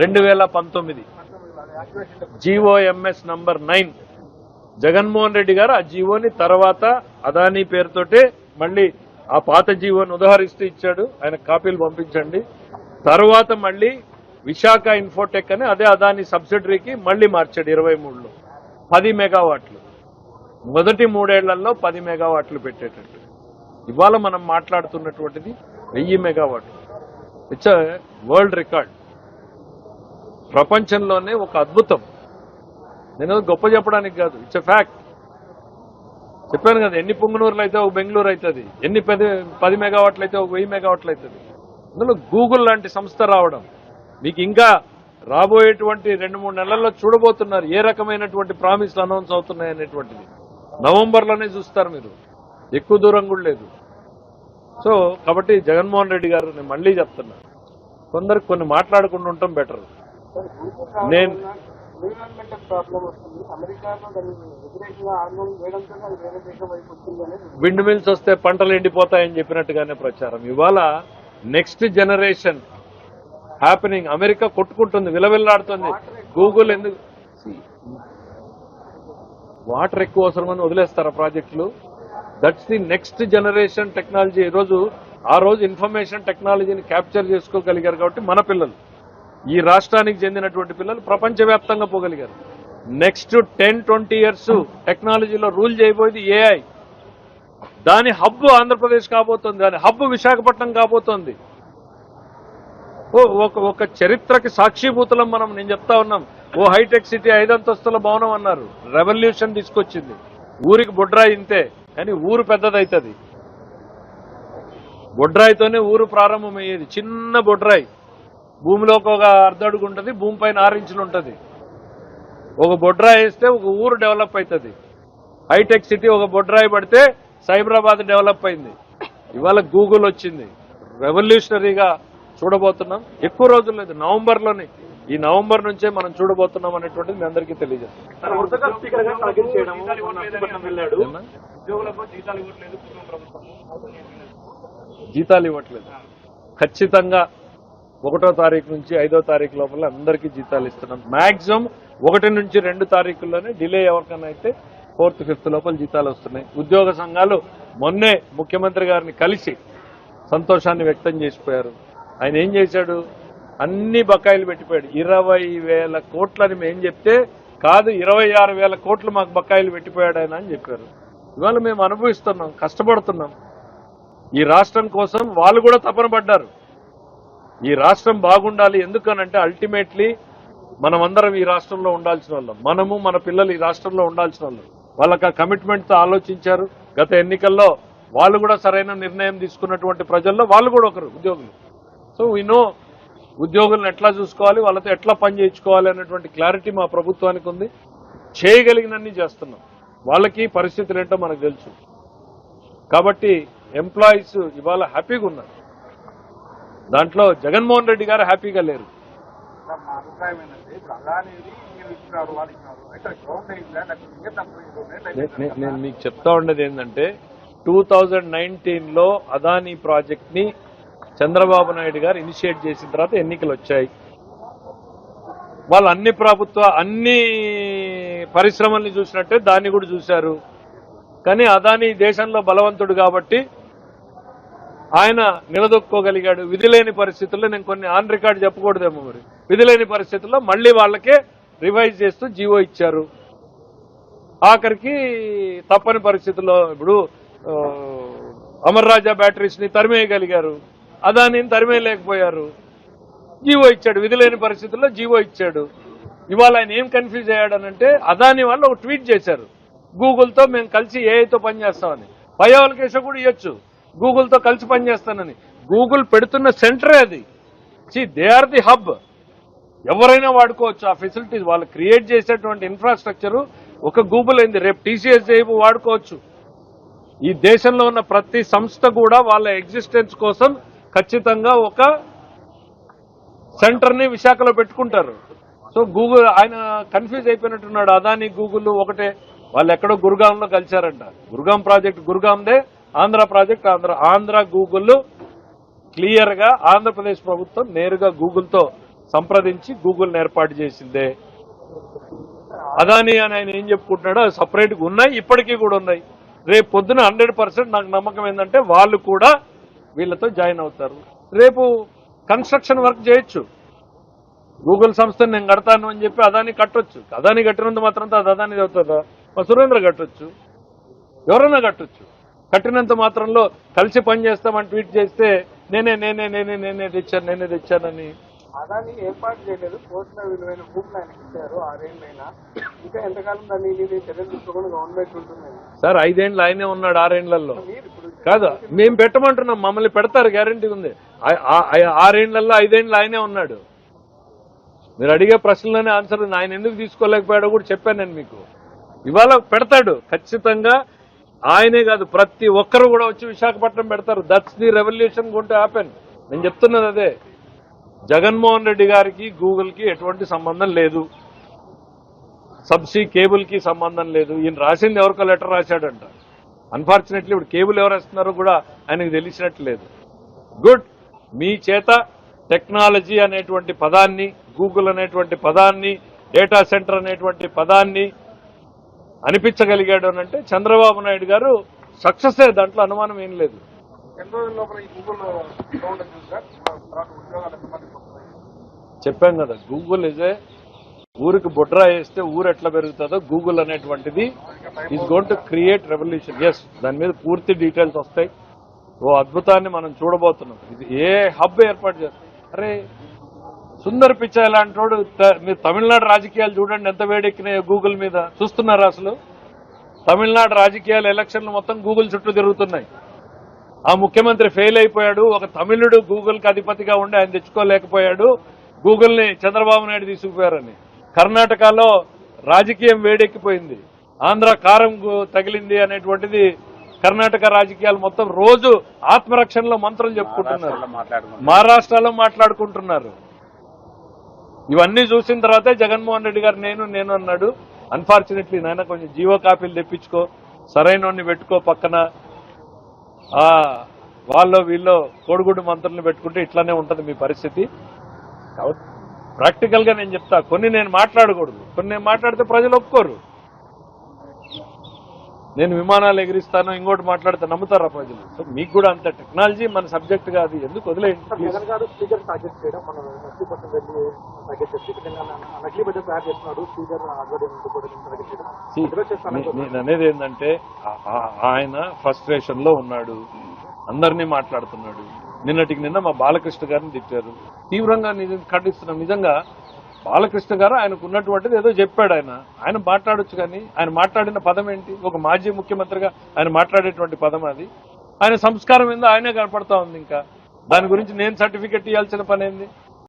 రెండు వేల పంతొమ్మిది. GOMS number nine. Jaganmohan Reddy garu ఆ జీవోని తర్వాత అదానీ పేరుతోటే మళ్ళీ ఆ పాత జీవోని ఉదాహరిస్తూ ఇచ్చాడు. ఆయన కాపీలు పంపించండి. తర్వాత మళ్ళీ విశాఖ ఇన్ఫోటెక్ అని అదే అదాని సబ్సిడరీకి మళ్ళీ మార్చాడు ఇరవై మూడులో. పది మెగావాట్లు. మొదటి మూడేళ్ళలో పది మెగావాట్లు పెట్టేటట్టు. ఇవాళ మనం మాట్లాడుతున్నటువంటిది వెయ్యి మెగావాట్లు. ఇట్స్ వరల్డ్ రికార్డ్ ప్రపంచంలోనే ఒక అద్భుతం. నేను గొప్ప చెప్పడానికి కాదు. ఇట్స్ ఎ ఫ్యాక్ట్ చెప్పాను కదా ఎన్ని పుంగనూరులు అయితే ఒక బెంగళూరు అవుతుంది ఎన్ని పది పది మెగావాట్లు అయితే ఒక వెయ్యి మెగావాట్లు అవుతుంది. అందులో గూగుల్ లాంటి సంస్థ రావడం మీకు ఇంకా రాబోయేటువంటి రెండు మూడు నెలల్లో చూడబోతున్నారు ఏ రకమైనటువంటి ప్రామిస్లు అనౌన్స్ అవుతున్నాయి అనేటువంటిది. నవంబర్లోనే చూస్తారు మీరు. ఎక్కువ దూరం కూడా లేదు. సో కాబట్టి జగన్మోహన్ రెడ్డి గారు నేను మళ్ళీ చెప్తున్నా. కొందరికి కొన్ని మాట్లాడకుండా ఉండటం బెటర్. నేను విండ్ మిల్స్ వస్తే పంటలు ఎండిపోతాయని చెప్పినట్టుగానే ప్రచారం. ఇవాళ నెక్స్ట్ జనరేషన్ హ్యాపెనింగ్ అమెరికా కొట్టుకుంటుంది విలవిల్లాడుతుంది. గూగుల్ ఎందుకు? వాటర్ ఎక్కువ అవసరమని వదిలేస్తారా ప్రాజెక్టులు? That's the next generation technology ఈరోజు ఆ రోజు ఇన్ఫర్మేషన్ టెక్నాలజీని క్యాప్చర్ చేసుకోగలిగారు కాబట్టి మన పిల్లలు. ఈ రాష్ట్రానికి చెందినటువంటి పిల్లలు ప్రపంచవ్యాప్తంగా పోగలిగారు. నెక్స్ట్ టెన్ ట్వంటీ ఇయర్స్ టెక్నాలజీలో రూల్ చేయబోయేది ఏఐ దాని హబ్ ఆంధ్రప్రదేశ్ కాబోతోంది. దాని హబ్ విశాఖపట్నం కాబోతోంది. ఓ ఒక ఒక చరిత్రకి సాక్షిభూతులం మనం నేను చెప్తా ఉన్నాం. ఓ హైటెక్ సిటీ ఐదంతస్తుల భవనం అన్నారు. రెవల్యూషన్ తీసుకొచ్చింది. ఊరికి బొడ్రాయి ఇంతే. కానీ ఊరు పెద్దదవుతుంది బొడ్రాయితోనే ఊరు ప్రారంభమయ్యేది. చిన్న బొడ్రాయి. భూమిలోకి ఒక అర్ధడుగు ఉంటుంది భూమి పైన ఉంటుంది. ఒక బొడ్రాయి వేస్తే ఒక ఊరు డెవలప్ అవుతుంది హైటెక్ సిటీ ఒక బొడ్రాయి పడితే సైబరాబాద్ డెవలప్ అయింది. ఇవాళ గూగుల్ వచ్చింది. రెవల్యూషనరీగా చూడబోతున్నాం. ఎక్కువ రోజులు లేదు. నవంబర్లోనే ఈ నవంబర్ నుంచే మనం చూడబోతున్నాం అనేటువంటిది మీ అందరికీ తెలియజేస్తాం వరుసగా స్పీకర్గా టార్గెట్ చేయడం నర్సీపట్నం వెళ్ళాడు. ఏమన్నా? ఉద్యోగులకు జీతాలు ఇవ్వట్లేదు కుటుంబ ప్రభుత్వం జీతాలు ఇవ్వట్లేదు. ఖచ్చితంగా ఒకటో తారీఖు నుంచి ఐదో తారీఖు లోపల అందరికీ జీతాలు ఇస్తున్నాం. మాక్సిమం ఒకటి నుంచి రెండు తారీఖుల్లోనే డిలే ఎవరికైనా అయితే ఫోర్త్ ఫిఫ్త్ లోపల జీతాలు వస్తున్నాయి. ఉద్యోగ సంఘాలు మొన్నే ముఖ్యమంత్రి గారిని కలిసి సంతోషాన్ని వ్యక్తం చేసిపోయారు. ఆయన ఏం చేశాడు? అన్ని బకాయిలు పెట్టిపోయాడు. ఇరవై వేల కోట్లని మేము చెప్తే కాదు ఇరవై ఆరు వేల కోట్లు మాకు బకాయిలు పెట్టిపోయాడు ఆయన అని చెప్పారు. ఇవాళ మేము అనుభవిస్తున్నాం కష్టపడుతున్నాం. ఈ రాష్ట్రం కోసం వాళ్ళు కూడా తపన పడ్డారు. ఈ రాష్ట్రం బాగుండాలి ఎందుకనంటే అల్టిమేట్లీ మనమందరం ఈ రాష్ట్రంలో ఉండాల్సిన వాళ్ళం. మనము మన పిల్లలు ఈ రాష్ట్రంలో ఉండాల్సిన వాళ్ళం. వాళ్ళకి ఆ కమిట్మెంట్తో ఆలోచించారు. గత ఎన్నికల్లో వాళ్ళు కూడా సరైన నిర్ణయం తీసుకున్నటువంటి ప్రజల్లో వాళ్ళు కూడా ఒకరు ఉద్యోగులు. సో వీ నో ఉద్యోగులను ఎట్లా చూసుకోవాలి వాళ్ళతో ఎట్లా పని చేయించుకోవాలి అనేటువంటి క్లారిటీ మా ప్రభుత్వానికి ఉంది. చేయగలిగినన్ని చేస్తున్నాం. వాళ్ళకి పరిస్థితులు ఏంటో మనకు తెలుసు. కాబట్టి ఎంప్లాయీస్ ఇవాళ హ్యాపీగా ఉన్నారు. దాంట్లో జగన్మోహన్ రెడ్డి గారు హ్యాపీగా లేరు. నేను మీకు చెప్తా ఉండేది ఏంటంటే టూ థౌజండ్ నైన్టీన్లో అదానీ ప్రాజెక్ట్ని చంద్రబాబు నాయుడు గారు ఇనిషియేట్ చేసిన తర్వాత ఎన్నికలు వచ్చాయి. వాళ్ళు అన్ని ప్రభుత్వ అన్ని పరిశ్రమల్ని చూసినట్టే దాన్ని కూడా చూశారు. కానీ అదానీ దేశంలో బలవంతుడు కాబట్టి ఆయన నిలదొక్కోగలిగాడు. విధి లేని పరిస్థితుల్లో నేను కొన్ని ఆన్ రికార్డ్ చెప్పకూడదేమో మరి. విధి లేని పరిస్థితుల్లో మళ్ళీ వాళ్ళకే రివైజ్ చేస్తూ జీవో ఇచ్చారు. ఆఖరికి తప్పని పరిస్థితుల్లో ఇప్పుడు ఆ, అమర్ రాజా తరిమేయగలిగారు. అదానిని తరిమేయలేకపోయారు జీవో ఇచ్చాడు. విధి లేని పరిస్థితుల్లో జీవో ఇచ్చాడు. ఇవాళ ఆయన ఏం కన్ఫ్యూజ్ అయ్యాడనంటే అదాని వాళ్ళు ఒక ట్వీట్ చేశారు. గూగుల్తో మేము కలిసి ఏఐతో పనిచేస్తామని. బయోవల్కేషన్ కూడా ఇవ్వచ్చు గూగుల్తో కలిసి పనిచేస్తానని. గూగుల్ పెడుతున్న సెంటరే అది. See they are the hub ఎవరైనా వాడుకోవచ్చు. ఆ ఫెసిలిటీస్ వాళ్ళు క్రియేట్ చేసేటువంటి ఇన్ఫ్రాస్ట్రక్చర్ ఒక గూగుల్ అయింది. రేపు టీసీఎస్ చేయబు వాడుకోవచ్చు. ఈ దేశంలో ఉన్న ప్రతి సంస్థ కూడా వాళ్ళ ఎగ్జిస్టెన్స్ కోసం ఖచ్చితంగా ఒక సెంటర్ని విశాఖలో పెట్టుకుంటారు. సో గూగుల్ ఆయన కన్ఫ్యూజ్ అయిపోయినట్టున్నాడు. అదాని గూగుల్ ఒకటే. వాళ్ళు ఎక్కడో గురుగాంలో కలిశారంట. గురుగాం ప్రాజెక్ట్ గురుగాందే ఆంధ్ర ప్రాజెక్ట్ ఆంధ్ర ఆంధ్ర గూగుల్ క్లియర్గా ఆంధ్రప్రదేశ్ ప్రభుత్వం నేరుగా గూగుల్తో సంప్రదించి గూగుల్ని ఏర్పాటు చేసిందే. అదాని అని ఆయన ఏం చెప్పుకుంటున్నాడో సపరేట్గా ఉన్నాయి ఇప్పటికీ కూడా ఉన్నాయి. రేపు పొద్దున హండ్రెడ్ పర్సెంట్ నాకు నమ్మకం ఏంటంటే వాళ్ళు కూడా వీళ్ళతో జాయిన్ అవుతారు. రేపు కన్స్ట్రక్షన్ వర్క్ చేయొచ్చు. గూగుల్ సంస్థని నేను కడతాను అని చెప్పి అదాని కట్టొచ్చు. అదాని కట్టినంత మాత్రంతో అది అదాని అవుతుందా? మా సురేంద్ర కట్టొచ్చు. ఎవరైనా కట్టొచ్చు. కట్టినంత మాత్రంలో కలిసి పని చేస్తామని ట్వీట్ చేస్తే నేనే నేనే నేనే నేనే తెచ్చాను నేనే తెచ్చానని. అదాని ఏర్పాటు చేయలేదు. కోట్ల విలువైన భూములు ఆయనకి ఇచ్చారు ఆరేళ్ళైనా. ఇంకా ఎంతకాలం దాన్ని చర్యలు తీసుకోకుండా గవర్నమెంట్ ఉంటుంది సార్ ఐదేండ్లు ఆయనే ఉన్నాడు ఆరేండ్లలో కాదు మేము పెట్టమంటున్నాం మమ్మల్ని పెడతారు గ్యారంటీ ఉంది. ఆ- ఆరేండ్లలో ఐదేండ్లు ఆయనే ఉన్నాడు. మీరు అడిగే ప్రశ్నలోనే ఆన్సర్ ఆయన ఎందుకు తీసుకోలేకపోయాడో కూడా చెప్పాను నేను మీకు. ఇవాళ పెడతాడు ఖచ్చితంగా. ఆయనే కాదు ప్రతి ఒక్కరు కూడా వచ్చి విశాఖపట్నం పెడతారు. That's the revolution gonna happen నేను చెప్తున్నది అదే. జగన్మోహన్ రెడ్డి గారికి గూగుల్కి ఎటువంటి సంబంధం లేదు. సబ్సీ కేబుల్కి సంబంధం లేదు. ఈయన రాసింది ఎవరికో లెటర్ రాశాడంట. అన్ఫార్చునేట్లీ ఇప్పుడు కేబుల్ ఎవరు వేస్తున్నారో కూడా ఆయనకు తెలిసినట్టు లేదు. గుడ్ మీ చేత టెక్నాలజీ అనేటువంటి పదాన్ని గూగుల్ అనేటువంటి పదాన్ని డేటా సెంటర్ అనేటువంటి పదాన్ని అనిపించగలిగాడు అని అంటే చంద్రబాబు నాయుడు గారు సక్సెస్ దాంట్లో అనుమానం ఏం లేదు. చెప్పాం కదా గూగుల్ ఇదే ఊరికి బొడ్రా వేస్తే ఊరు ఎట్లా పెరుగుతుందో గూగుల్ అనేటువంటిది is gone to create revolution yes దాని మీద పూర్తి డీటెయిల్స్ వస్తాయి. ఓ అద్భుతాన్ని మనం చూడబోతున్నాం. ఇది ఏ హబ్ ఏర్పాటు చేస్తాం? అరే సుందర్ పిచాయ్ లాంటి వాడు మీరు తమిళనాడు రాజకీయాలు చూడండి ఎంత వేడెక్కినాయో గూగుల్ మీద. చూస్తున్నారు అసలు? తమిళనాడు రాజకీయాలు ఎలక్షన్లు మొత్తం గూగుల్ చుట్టూ తిరుగుతున్నాయి. ఆ ముఖ్యమంత్రి ఫెయిల్ అయిపోయాడు ఒక తమిళుడు గూగుల్కి అధిపతిగా ఉండి ఆయన తెచ్చుకోలేకపోయాడు గూగుల్ని చంద్రబాబు నాయుడు తీసుకుపోయారని. కర్ణాటకలో రాజకీయం వేడెక్కిపోయింది. ఆంధ్ర కారం తగిలింది అనేటువంటిది కర్ణాటక రాజకీయాలు మొత్తం రోజు ఆత్మరక్షణలో మంత్రులు చెప్పుకుంటున్నారు. మహారాష్ట్రలో మాట్లాడుకుంటున్నారు. ఇవన్నీ చూసిన తర్వాతే జగన్మోహన్ రెడ్డి గారు నేను నేను అన్నాడు. అన్ఫార్చునేట్లీ నాయన కొంచెం జీవో కాపీలు తెప్పించుకో సరైన పెట్టుకో పక్కన. ఆ వాళ్ళు వీళ్ళు కోడిగుడ్డు మంత్రులను పెట్టుకుంటే ఇట్లానే ఉంటది మీ పరిస్థితి. కాబట్టి ప్రాక్టికల్గా నేను చెప్తా. కొన్ని నేను మాట్లాడకూడదు. కొన్ని నేను మాట్లాడితే ప్రజలు ఒప్పుకోరు. నేను విమానాలు ఎగిరిస్తాను ఇంకోటి మాట్లాడితే నమ్ముతారా ప్రజలు? సో మీకు కూడా అంత టెక్నాలజీ మన సబ్జెక్ట్ కాదు. ఎందుకు వదిలేయండి? నేను అనేది ఏంటంటే ఆయన ఫ్రస్ట్రేషన్లో ఉన్నాడు. అందరినీ మాట్లాడుతున్నాడు. నిన్నటికి నిన్న మా బాలకృష్ణ గారిని తిట్టారు. తీవ్రంగా ఖండిస్తున్నాం. నిజంగా బాలకృష్ణ గారు ఆయనకు ఉన్నటువంటిది ఏదో చెప్పాడు ఆయన. ఆయన మాట్లాడొచ్చు కానీ ఆయన మాట్లాడిన పదం ఏంటి? ఒక మాజీ ముఖ్యమంత్రిగా ఆయన మాట్లాడేటువంటి పదం అది. ఆయన సంస్కారం ఏందో ఆయనే కనపడతా ఉంది ఇంకా. దాని గురించి నేను సర్టిఫికెట్ ఇవ్వాల్సిన పని ఏంది?